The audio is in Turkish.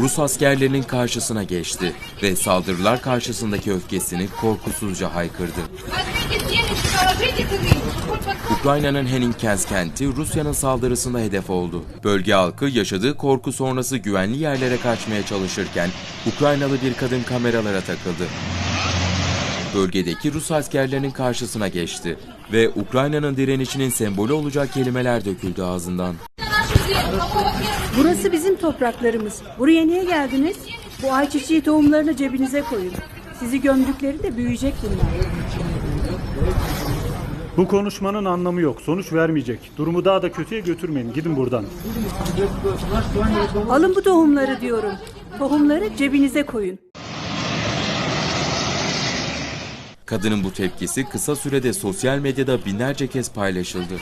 Rus askerlerinin karşısına geçti ve saldırılar karşısındaki öfkesini korkusuzca haykırdı. Ukrayna'nın Henninkens kenti Rusya'nın saldırısında hedef oldu. Bölge halkı yaşadığı korku sonrası güvenli yerlere kaçmaya çalışırken Ukraynalı bir kadın kameralara takıldı. Bölgedeki Rus askerlerinin karşısına geçti ve Ukrayna'nın direnişinin sembolü olacak kelimeler döküldü ağzından. Burası bizim topraklarımız. Buraya niye geldiniz? Bu ayçiçeği tohumlarını cebinize koyun. Sizi gömdükleri de büyüyecek bunlar. Bu konuşmanın anlamı yok. Sonuç vermeyecek. Durumu daha da kötüye götürmeyin. Gidin buradan. Alın bu tohumları diyorum. Tohumları cebinize koyun. Kadının bu tepkisi kısa sürede sosyal medyada binlerce kez paylaşıldı.